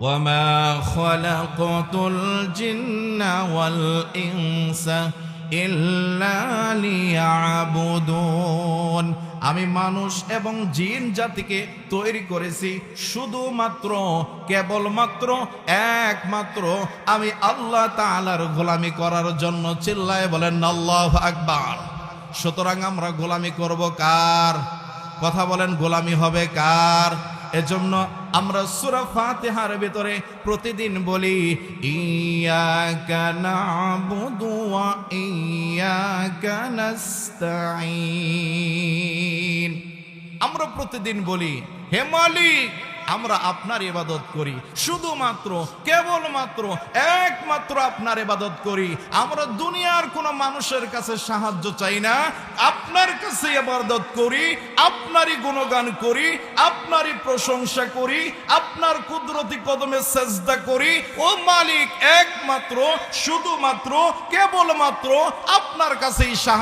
وما خلقت الجن والإنس إلا ليعبدون আমি মানুষ এবং জিন জাতিকে তৈরি করেছি শুধুমাত্র কেবলমাত্র একমাত্র আমি আল্লাহ তাআলার গোলামি করার জন্য চিল্লায় বলেন আল্লাহ আকবার সুতরাং আমরা গোলামি করব কার কথা বলেন গোলামি হবে কার এজন্য আমরা সুরা ফাতিহার ভিতরে প্রতিদিন বলি, ইয়াকা না'বুদু ওয়া ইয়াকা আমরা প্রতিদিন বলি, হে মালিক আমরা আপনার ইবাদত করি। শুধুমাত্র, কেবলমাত্র, একমাত্র আপনার ইবাদত করি। আমরা দুনিয়ার কোনো মানুষের কাছে সাহায্য চাই না। আপনার কাছে ইবাদত করি, আপনারই গুণগান করি, আপনারই প্রশংসা করি, আপনার কুদরতি কদমে সেজদা করি। ও মালিক, একমাত্র, শুধুমাত্র, কেবলমাত্র আপনার কাছেই সাহায্য